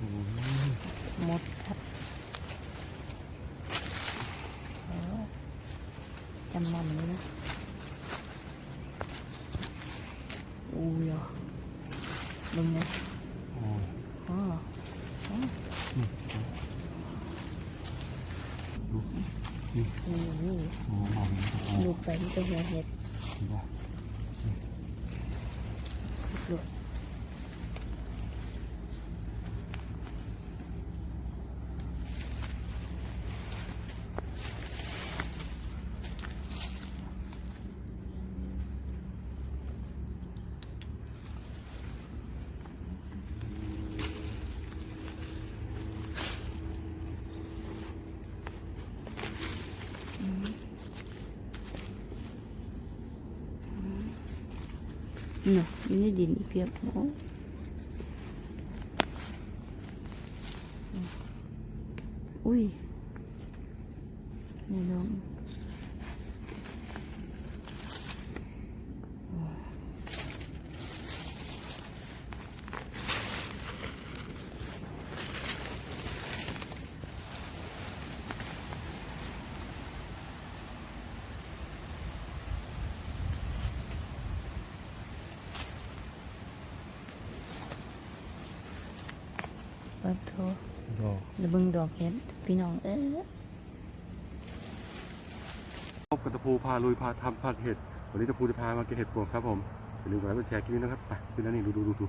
อืมหมดครับโอ้จำมันเลยนะอู้ยอะลงเลย โอ้ย อ๋ออ๋อ อืมดูนี่ อู้หู โอ้มองเห็นโอ้ ลูกไปมันก็หัวเห็ด เห็นปะ ลูก เนาะอยู่ในดินอีกเพียบโอ้อุ้ยนี่น้อง ปะโทดอกแล้วเบิ่งดอกเห็ดพี่น้องเอ๊ะพบกับตะพูพาลุยพาทำผัดเห็ด วันนี้ตะพูจะพามาเก็บเห็ดปวกครับผมอย่าลืมกดไลค์กดแชร์คลิปนี้นะครับ ไปขึ้นแล้วนี่ดูดูดูดู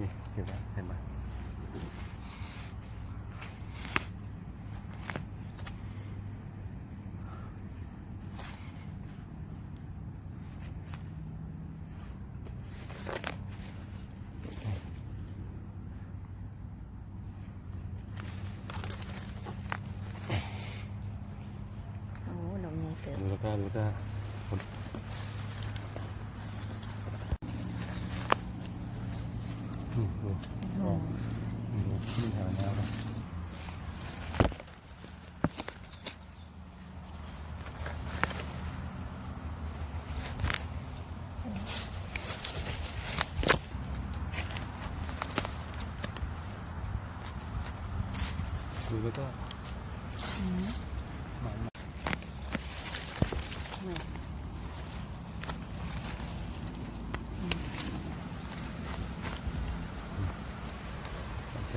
นี่เห็นไหมเห็นไหมโอ้ดอกใหญ่เกิ ดดูแล้วก็ดูแล้วก็คนนี่ดู โอ้ นี่ดูนี่แถวแนวนะดูแล้วก็ อืม หมา แม่ ใจ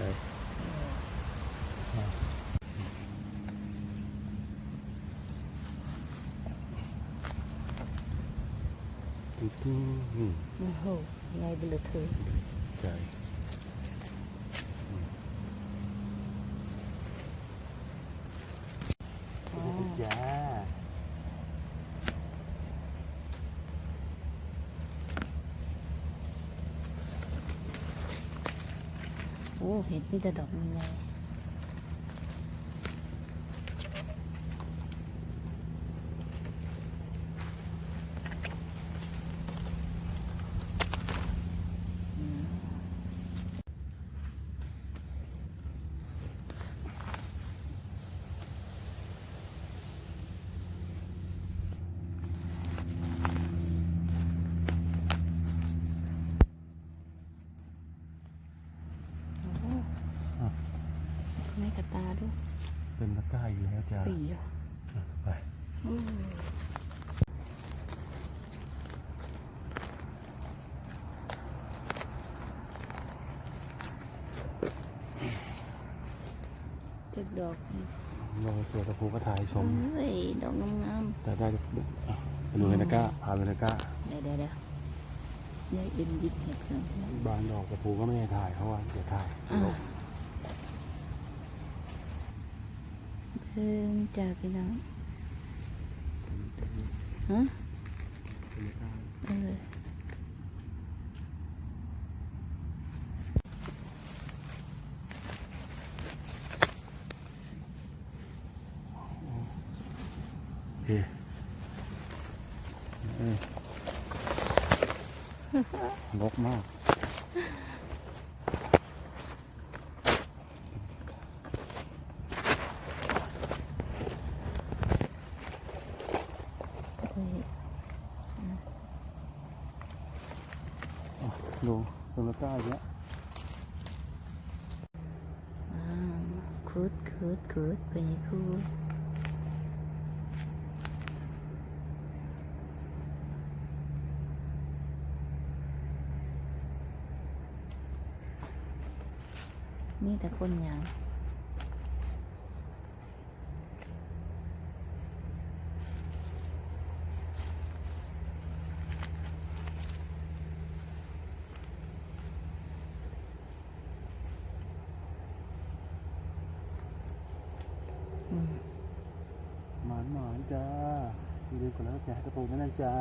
ติ๊งติ๊งนี่โอ้โหใหญ่เบลอเธอ ใจจ้า โอ้เห็ดมีแต่ดอกใหญ่โอ้โหไม่กระตาด้วย เป็นตะกร้าอยู่แล้วจ้าปีอะไปโอ้จักดอกนี่ลองตัวตะพูก็ถ่ายชมเฮ้ยดอกงามแต่ได้อะไปดูในตะกร้าพาไปในตะกร้าๆเดี๋ยวเดี๋ยวเดี๋ยวเดี๋ยวเอ็มหยิบเห็ดกันบานดอกตะพูก็ไม่ให้ถ่ายเพราะว่าเดี๋ยวถ่าย เพิ่งจากพี่น้องฮะเออ โอเคเอ้ยลกมาก เฮ้ย ดูตรงตะก้าเยอะคุดคุดคุดไปคุดนี่แต่คนหยัง อืม หมานหมานจ้าอย่าลืมกดไลค์กดแชร์ให้กระโปรงด้วยนะจ้า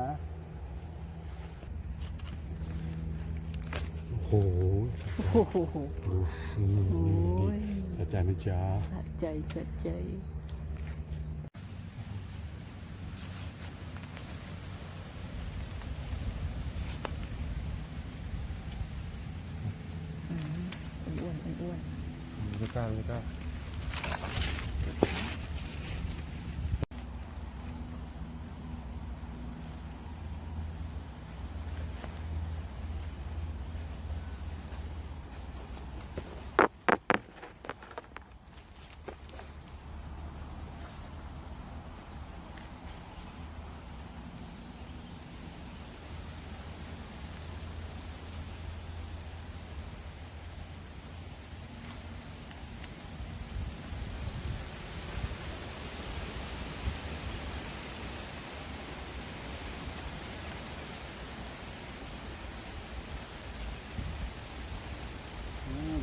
โอ้โหโอ้โหดูนี่โอ้ยสะใจไหมจ้าสะใจสะใจอืมอ้วนๆอ้วนไม่กล้าไม่กล้าดูใครกล้ามาดูดูเอาดูเอา ๆกระ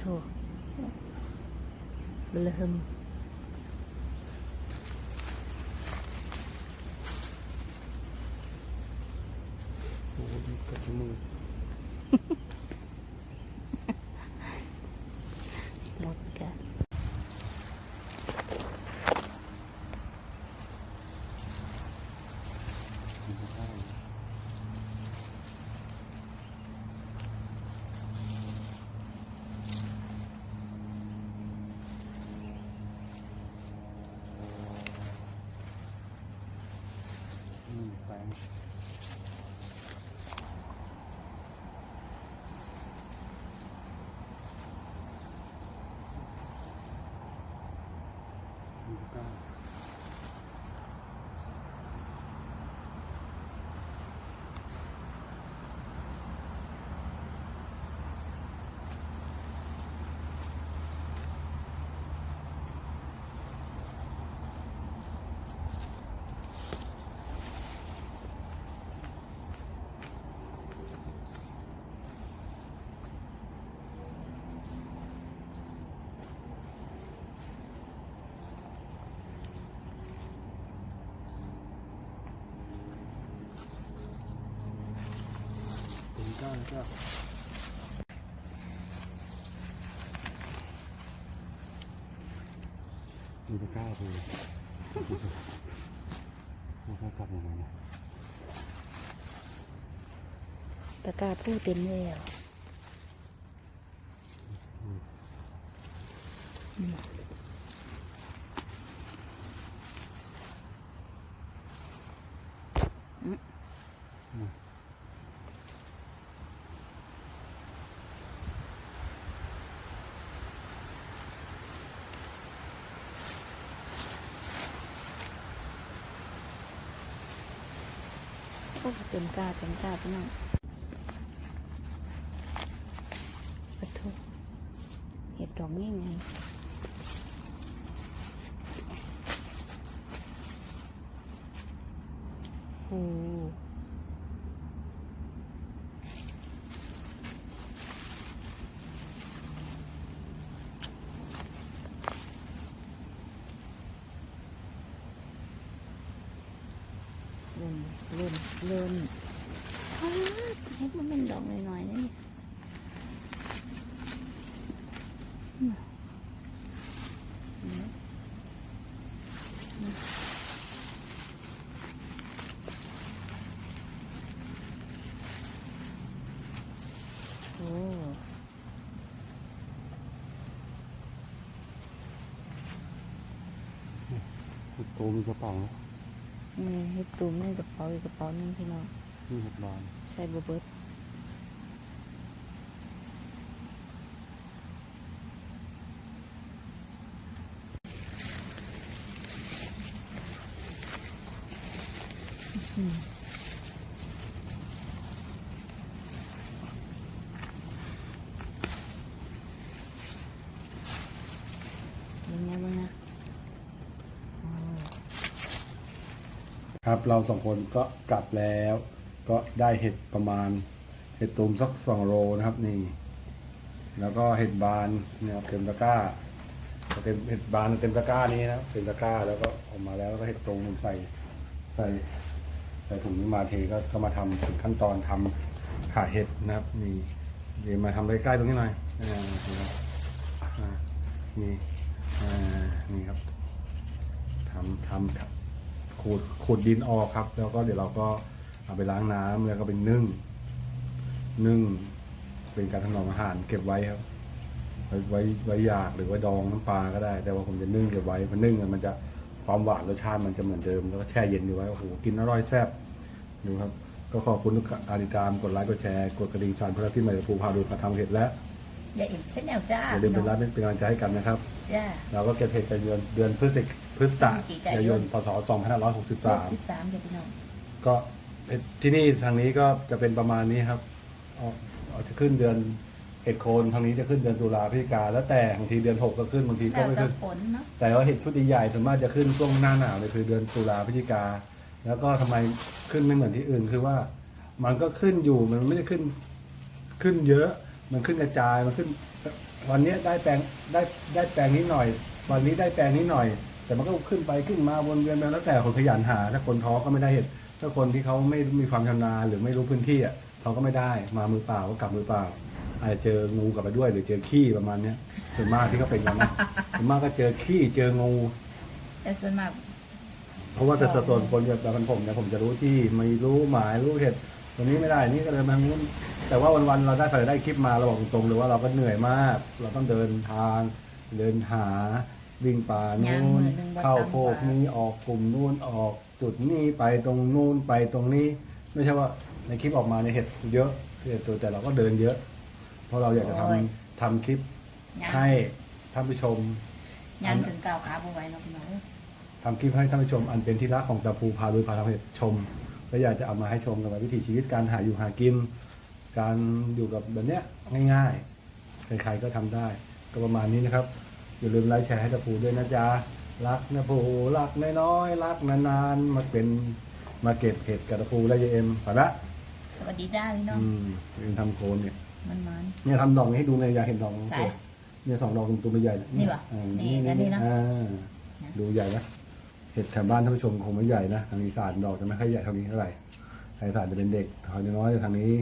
โถเบลหมโอ้ดีกับมือ มีตะกร้าเลยตะกร้ากลับยังไงเนี่ยตะกร้าพูดเต็มแล้วอืมอืมโอ้เต็มกาเต็มกาพี่น้องปะทุเห็ดดอกนี่ไง โอ้ เริ่มเริ่มเริ่มอ้าวเห็ดมันเป็นดอกหน่อยๆนะนี่อืมอืมอืมโอ้ตูมีกระเป๋า นี่เฮ็ดตูมในกระเป๋าอีกกระเป๋าหนึงพี่น้องนี่เห็ดบานใส่บ่เบิดอืมเบิ่งแม่เบิ่งนะโอ้ย ครับ เราสองคนก็กลับแล้ว ก็ได้เห็ดประมาณ เห็ดตูมสักสองโลนะครับนี่ แล้วก็เห็ดบานเนี่ยเต็มตะกร้าเต็มเห็ดบานเต็มตะกร้านี้นะเต็มตะกร้าแล้วก็ออกมาแล้วก็เห็ดตรงใส่ใส่ใส่ถุงนี้มาเทก็ก็มาทำถึงขั้นตอนทำขาเห็ดนะครับนี่เดี๋ยวมาทำใกล้ๆตรงนี้หน่อยนี่นี่ครับทำทำทำ ขูดขูดดินออกครับ แล้วก็เดี๋ยวเราก็เอาไปล้างน้ำแล้วก็ไปนึ่ง นึ่งเป็นการถนอมอาหารเก็บไว้ครับ ไว้ไว้ไว้ยากหรือว่าดองน้ำปลาก็ได้ แต่ว่าผมจะนึ่งเก็บไว้มันนึ่งมันจะความหวานรสชาติมันจะเหมือนเดิม แล้วก็แช่เย็นอยู่ไว้โอ้โหกินอร่อยแซ่บดูครับ ก็ขอบคุณทุกการติดตามกดไลค์กดแชร์กดกระดิ่งสั่นเพื่อที่ใหม่จะภูพาดูการทำเห็ดและ อย่าอิ่มชแนลจ้าอย่าลืมเป็นรักเป็นกำลังใจให้กันนะครับ จ้า เราก็เก็บเห็ดกันเดือนเดือนพฤศจิพฤษพฤศจิกายนายนพศหก2563สิบสามเดี๋ยวพี่น้องก็ที่นี่ทางนี้ก็จะเป็นประมาณนี้ครับเอาเอาจะขึ้นเดือนเห็ดโคนทางนี้จะขึ้นเดือนตุลาพฤศจิกาแล้วแต่บางทีเดือนหกก็ขึ้นบางทีก็แล้วไม่แต่ขึ้นฝนเนาะแต่ว่าเห็ดชุดใหญ่ๆส่วนมากจะขึ้นช่วงหน้าหนาวเลยคือเดือนตุลาพฤศจิกา แล้วก็ทำไมขึ้นไม่เหมือนที่อื่นคือว่า มันก็ขึ้นอยู่มันไม่ได้ขึ้นขึ้นเยอะ มันขึ้นกระจายมันขึ้น วันนี้ได้แปลงได้ได้แปลงนิดหน่อย วันนี้ได้แปลงนิดหน่อย แต่มันก็ขึ้นไปขึ้นมาวนเวียนไปแล้วแต่คนขยันหา ถ้าคนท้อก็ไม่ได้เห็ดถ้าคนที่เขาไม่มีความชำนาญหรือไม่รู้พื้นที่อะเขาก็ไม่ได้มามือเปล่าก็กลับมือเปล่าอาจจะเจองูกลับไปด้วย หรือเจอขี้ประมาณเนี้ยส่วนมากที่เขาเป็นกันนะส่วนมากก็เจอขี้เจองูแต่ส่วนมากเพราะว่าแต่ส่วนคนแบบแบบผมเนี่ยผมจะรู้ที่ไม่รู้หมายรู้เหตุตัวนี้ไม่ได้นี่ก็เลยมาทางนู้น แต่ว่าวันๆเราได้ใส่ได้คลิปมาเราบอกตรงๆเลยว่าเราก็เหนื่อยมาก เราต้องเดินทางเดินหาวิ่งป่าย่างนู้มืนอหนึ่งบ่เข้าต่ำโคกกว่านี้ออกกลุ่มนู้นออกจุดนี้ไปตรงนู้นไปตรงนี้ ไม่ใช่ว่าในคลิปออกมาในยเห็ดเยอะเห็ดตัวแต่เราก็เดินเยอะ เพราะเราอยากจะทำทำคลิปย่างให้ท่านผู้ชมย่างถึงก้าวขาบ่ไหวเนาะพี่น้องทำคลิปให้ท่านผู้ชมอันเป็นที่รักของตะภูพาลุยพาทำให้ชมและอยากจะเอามาให้ชมกับวิถีชีวิตการหาอยู่หากิน การอยู่กับแบบเนี้ยง่ายๆ ใครๆก็ทำได้ ก็ประมาณนี้นะครับ อย่าลืมไลค์แชร์ให้ตะภูด้วยนะจ๊ะ รักนะภูรักน้อยๆรักนานๆ มาเป็นมาเก็บเห็ดกับตะภูและยายเอ็มไปละสวัสดีจ้าพี่น้องอืมเอ็มทำโคนเนี่ย มันมัน เนี่ยทำดอกนี้ให้ดูเลยอยากเห็นดอกใช่สวยเนี่ยสองดอกตัวใหญ่ๆนี่ปะอ่านี่อันนี้นะอ่านะ ดูใหญ่นะเห็ดแถวบ้านท่านผู้ชมคงไม่ใหญ่นะทางอีสานดอกจะไม่ค่อยใหญ่เท่านี้เท่าไหร่ทางอีสานจะเป็นเด็กทางน้อยทางนี้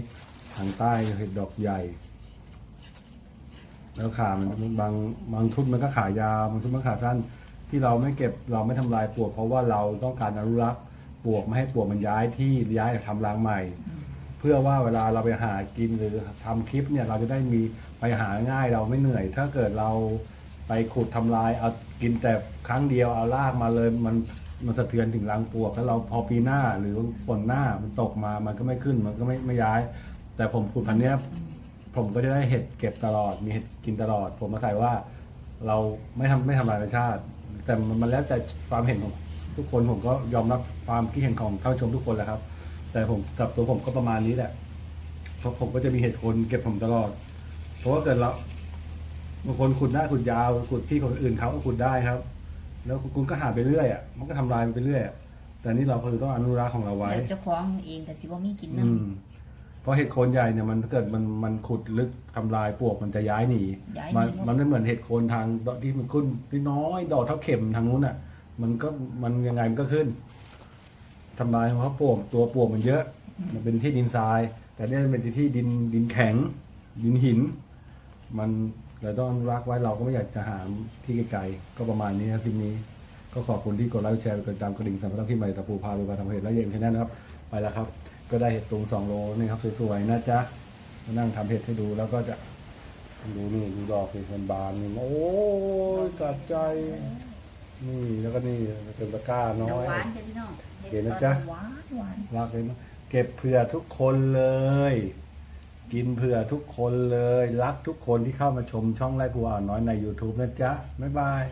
ทางใต้เห็ดดอกใหญ่ แล้วขามันบางบางทุนมันก็ขายาวบางทุนมันขาสั้นที่เราไม่เก็บเราไม่ทำลายปลวก เพราะว่าเราต้องการอนุรักษ์ปลวกไม่ให้ปลวกมันย้ายที่ย้ายทำรังใหม่ เพื่อว่าเวลาเราไปหากินหรือทำคลิปเนี่ยเราจะได้มีไปหาง่ายเราไม่เหนื่อย ถ้าเกิดเราไปขุดทำลายเอากินแต่ครั้งเดียวเอาลากมาเลยมันมันสะเทือนถึงรังปลวกแล้วเราพอปีหน้าหรือฝนหน้ามันตกมามันก็ไม่ขึ้นมันก็ไม่ไม่ย้าย แต่ผมขุดพันเนี้ยผมก็จะได้เห็ดเก็บตลอด มีเห็ดกินตลอด ผมมาใส่ว่า เราไม่ทำไม่ทำลายธรรมชาติ แต่มันมันแล้วแต่ความเห็นของทุกคนผมก็ยอมรับความคิดเห็นของท่านผู้ชมทุกคนแหละครับ แต่ผมกับตัวผมก็ประมาณนี้แหละเพราะผมก็จะมีเหตุผลเก็บผมตลอด เพราะว่าเกิดเราบางคนขุดได้ขุดยาวขุดที่คนอื่นเขาก็ขุดได้ครับ แล้วคุณก็หาไปเรื่อยอะมันก็ทำลายมันไปเรื่อยอะแต่นี่เราคือต้องอนุรักษ์ของเราไว้ เดี๋ยวเจ้าของเองก็สิบ่มีกินอืนำมเพ ราะเห็ดโคนใหญ่เนี่ยมันถ้าเกิดมันมันขุดลึกทำลายปลวกมันจะย้ายหนีย้ายมันหนีหมดมันไม่เหมือนเห็ดโคนทางที่มันขึ้นที่น้อยดอกเท่าเข็มทางนู้นอะ มันก็มันยังไงมันก็ขึ้นทำลายเพราะปลวกตัวปลวกมันเยอะ มันเป็นที่ดินทราย แต่เนี่ยมันเป็นที่ดินดินแข็ง ดินหิน มันเราต้องอนุรักษ์ไว้เราก็ไม่อยากจะหาที่ไกลๆก็ประมาณนี้นะคลิปนี้ ก็ขอบคุณที่กดไลค์แชร์กดติดตามกระดิ่งสั่นกระดิ่งที่ใหม่ตะปูพาไปมาทำเห็ดและเย็นแค่นั้นนะครับ ไปแล้วครับ ก็ได้เห็ดตุงสองโลนี่ครับสวยๆนะจ๊ะมานั่งทำเห็ดให้ดูแล้วก็จะดูนี่ดูดอกเห็ดมันบานนี่โอ้ยกัดใจ นี่แล้วก็นี่เป็นตะกร้าน้ดอกอยหวานจ้ะพี่น้องเห็นนะจ๊ะหวานหวานรักเลยนะเก็บเผื่อทุกคนเลย กินเผื่อทุกคนเลย รักทุกคนที่เข้ามาชมช่องไร่ครัวอ่าวน้อยใน YouTube นะจ๊ะบ๊ายบาย